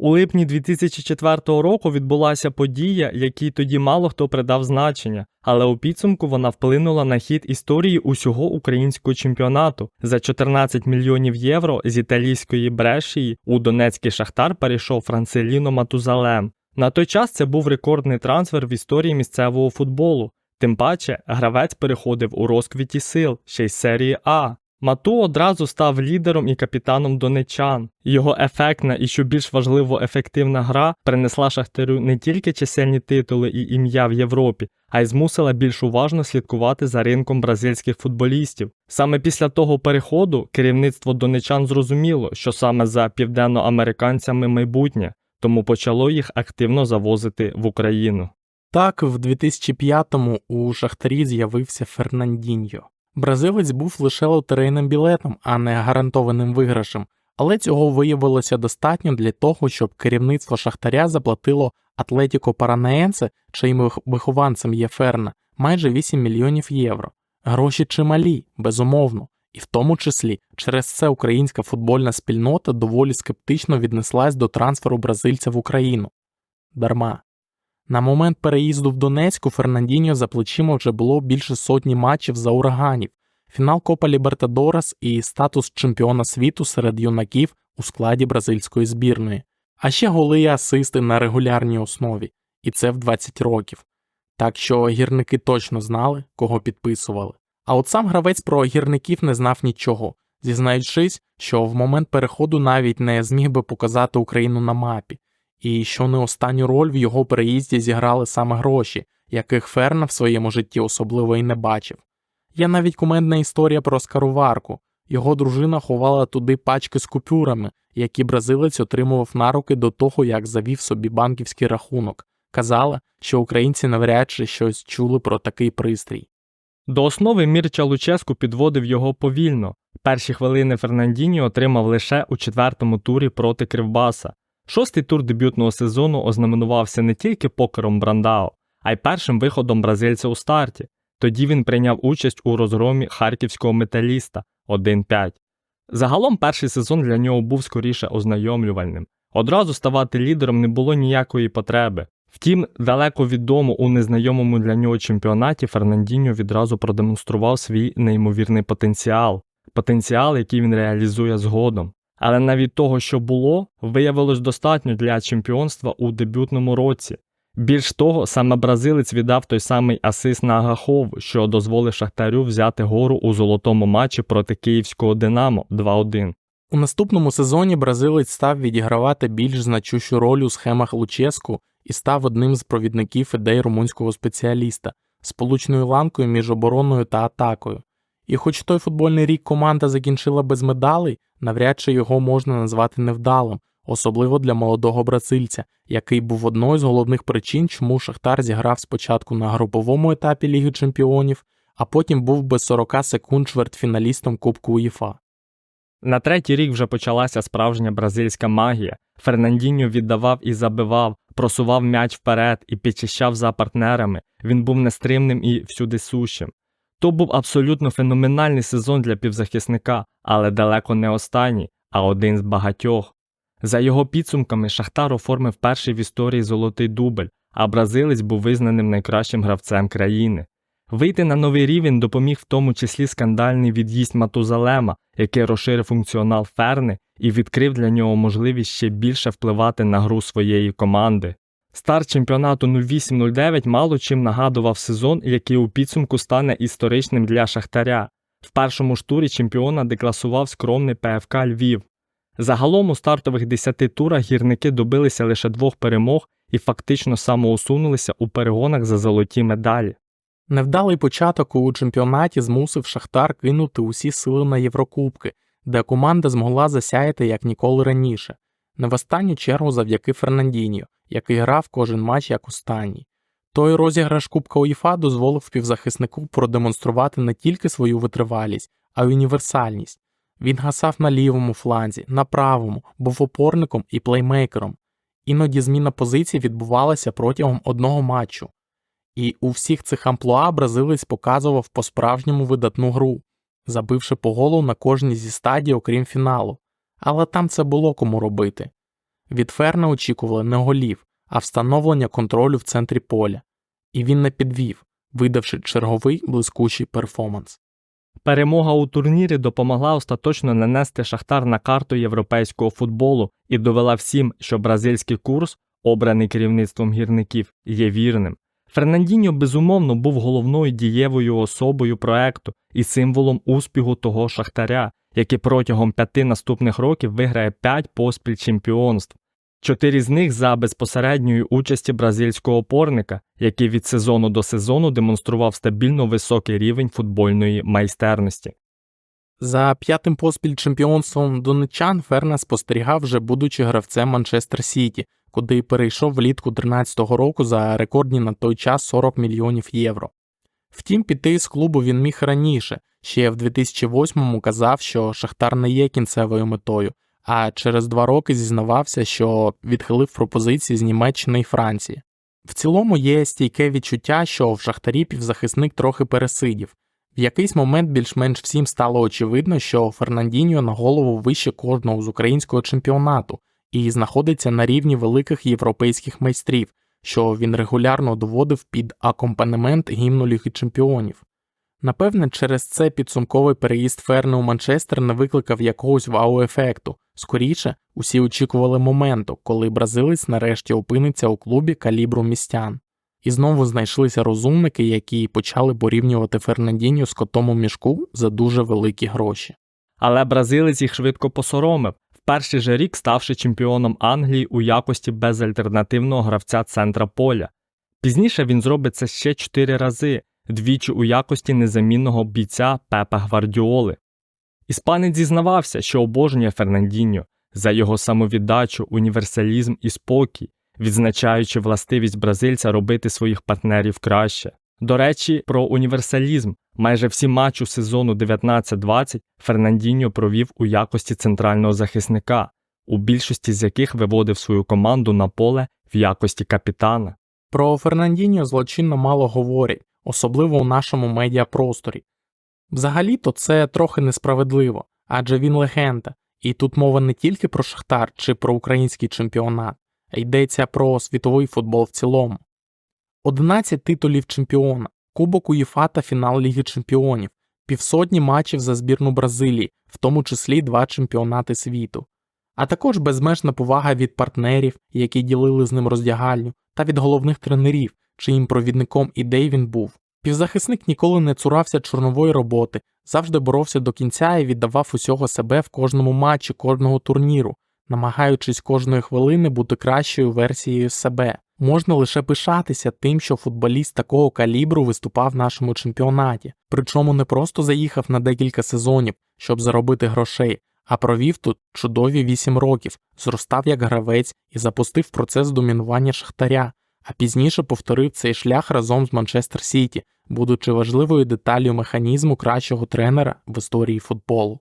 У липні 2004 року відбулася подія, якій тоді мало хто придав значення, але у підсумку вона вплинула на хід історії усього українського чемпіонату. За 14 мільйонів євро з італійської Брешії у Донецький Шахтар перейшов Францеліно Матузалем. На той час це був рекордний трансфер в історії місцевого футболу. Тим паче, гравець переходив у розквіті сил ще й серії А. Мату одразу став лідером і капітаном донечан. Його ефектна і, що більш важливо, ефективна гра принесла Шахтарю не тільки чисельні титули і ім'я в Європі, а й змусила більш уважно слідкувати за ринком бразильських футболістів. Саме після того переходу керівництво донечан зрозуміло, що саме за південноамериканцями майбутнє, тому почало їх активно завозити в Україну. Так, в 2005-му у Шахтарі з'явився Фернандіньо. Бразилець був лише лотерейним білетом, а не гарантованим виграшем, але цього виявилося достатньо для того, щоб керівництво Шахтаря заплатило Атлетіко Паранаенсе, чиїм вихованцем є Ферна, майже 8 мільйонів євро. Гроші чималі, безумовно, і в тому числі через це українська футбольна спільнота доволі скептично віднеслась до трансферу бразильця в Україну. Дарма. На момент переїзду в Донецьку Фернандіньо за плечима вже було більше сотні матчів за ураганів, фінал Копа Лібертадорас і статус чемпіона світу серед юнаків у складі бразильської збірної, а ще голи і асисти на регулярній основі, і це в 20 років. Так що гірники точно знали, кого підписували. А от сам гравець про гірників не знав нічого, зізнаючись, що в момент переходу навіть не зміг би показати Україну на мапі і що не останню роль в його переїзді зіграли саме гроші, яких Ферна в своєму житті особливо і не бачив. Є навіть кумедна історія про скаруварку. Його дружина ховала туди пачки з купюрами, які бразилець отримував на руки до того, як завів собі банківський рахунок. Казала, що українці навряд чи щось чули про такий пристрій. До основи Мірча Луческу підводив його повільно. Перші хвилини Фернандіні отримав лише у четвертому турі проти Кривбаса. Шостий тур дебютного сезону ознаменувався не тільки покером Брандао, а й першим виходом бразильця у старті. Тоді він прийняв участь у розгромі харківського металіста 1-5. Загалом перший сезон для нього був скоріше ознайомлювальним. Одразу ставати лідером не було ніякої потреби. Втім, далеко від дому у незнайомому для нього чемпіонаті Фернандіньо відразу продемонстрував свій неймовірний потенціал, потенціал, який він реалізує згодом. Але навіть того, що було, виявилось достатньо для чемпіонства у дебютному році. Більш того, саме бразилець віддав той самий асист на Агахов, що дозволив Шахтарю взяти гору у золотому матчі проти київського Динамо 2-1. У наступному сезоні бразилець став відігравати більш значущу роль у схемах Луческу і став одним з провідників ідей румунського спеціаліста, сполучною ланкою між обороною та атакою. І хоч той футбольний рік команда закінчила без медалей, навряд чи його можна назвати невдалим, особливо для молодого бразильця, який був одною з головних причин, чому Шахтар зіграв спочатку на груповому етапі Ліги Чемпіонів, а потім був без 40 секунд чвертьфіналістом Кубку УЄФА. На третій рік вже почалася справжня бразильська магія. Фернандіньо віддавав і забивав, просував м'яч вперед і підчищав за партнерами. Він був нестримним і всюди сущим. То був абсолютно феноменальний сезон для півзахисника, але далеко не останній, а один з багатьох. За його підсумками, Шахтар оформив перший в історії золотий дубль, а бразилець був визнаним найкращим гравцем країни. Вийти на новий рівень допоміг в тому числі скандальний від'їзд Матузалема, який розширив функціонал Ферни і відкрив для нього можливість ще більше впливати на гру своєї команди. Старт чемпіонату 08-09 мало чим нагадував сезон, який у підсумку стане історичним для Шахтаря. В першому ж турі чемпіона декласував скромний ПФК Львів. Загалом у стартових 10 турах гірники добилися лише двох перемог і фактично самоусунулися у перегонах за золоті медалі. Невдалий початок у чемпіонаті змусив Шахтар кинути усі сили на Єврокубки, де команда змогла засяяти як ніколи раніше, не в останню чергу завдяки Фернандіньо, який грав кожен матч як останній. Той розіграш Кубка УЄФА дозволив півзахиснику продемонструвати не тільки свою витривалість, а й універсальність. Він гасав на лівому фланзі, на правому, був опорником і плеймейкером. Іноді зміна позицій відбувалася протягом одного матчу. І у всіх цих амплуа бразилець показував по-справжньому видатну гру, забивши по голу на кожній зі стадій, окрім фіналу. Але там це було кому робити. Від Ферна очікували не голів, а встановлення контролю в центрі поля. І він не підвів, видавши черговий блискучий перформанс. Перемога у турнірі допомогла остаточно нанести Шахтар на карту європейського футболу і довела всім, що бразильський курс, обраний керівництвом гірників, є вірним. Фернандіньо безумовно був головною дієвою особою проекту і символом успіху того шахтаря, який протягом п'яти наступних років виграє п'ять поспіль чемпіонств. Чотири з них за безпосередньої участі бразильського опорника, який від сезону до сезону демонстрував стабільно високий рівень футбольної майстерності. За п'ятим поспіль чемпіонством донечан Ферна спостерігав вже будучи гравцем Манчестер Сіті, куди перейшов влітку 13-го року за рекордні на той час 40 мільйонів євро. Втім, піти з клубу він міг раніше, ще в 2008-му казав, що Шахтар не є кінцевою метою, а через два роки зізнавався, що відхилив пропозиції з Німеччини і Франції. В цілому є стійке відчуття, що в Шахтарі півзахисник трохи пересидів. В якийсь момент більш-менш всім стало очевидно, що Фернандіньо на голову вище кожного з українського чемпіонату і знаходиться на рівні великих європейських майстрів, що він регулярно доводив під акомпанемент гімну Ліги Чемпіонів. Напевне, через це підсумковий переїзд Ферни у Манчестер не викликав якогось вау-ефекту. Скоріше, усі очікували моменту, коли бразилець нарешті опиниться у клубі калібру містян. І знову знайшлися розумники, які почали порівнювати Фернандіньо з котом у мішку за дуже великі гроші. Але бразилець їх швидко посоромив, в перший же рік ставши чемпіоном Англії у якості безальтернативного гравця центра поля. Пізніше він зробить це ще чотири рази, двічі у якості незамінного бійця Пепа Гвардіоли. Іспанець зізнавався, що обожнює Фернандіньо за його самовіддачу, універсалізм і спокій, відзначаючи властивість бразильця робити своїх партнерів краще. До речі, про універсалізм майже всі матчі сезону 19-20 Фернандіньо провів у якості центрального захисника, у більшості з яких виводив свою команду на поле в якості капітана. Про Фернандіньо злочинно мало говорять, особливо у нашому медіапросторі. Взагалі-то це трохи несправедливо, адже він легенда, і тут мова не тільки про Шахтар чи про український чемпіонат, а йдеться про світовий футбол в цілому. 11 титулів чемпіона, Кубок УЄФА та фінал Ліги Чемпіонів, півсотні матчів за збірну Бразилії, в тому числі два чемпіонати світу, а також безмежна повага від партнерів, які ділили з ним роздягальню, та від головних тренерів, чиїм провідником ідей він був. Півзахисник ніколи не цурався чорнової роботи, завжди боровся до кінця і віддавав усього себе в кожному матчі, кожного турніру, намагаючись кожної хвилини бути кращою версією себе. Можна лише пишатися тим, що футболіст такого калібру виступав в нашому чемпіонаті, причому не просто заїхав на декілька сезонів, щоб заробити грошей, а провів тут чудові 8 років, зростав як гравець і запустив процес домінування Шахтаря, а пізніше повторив цей шлях разом з Манчестер Сіті, будучи важливою деталлю механізму кращого тренера в історії футболу.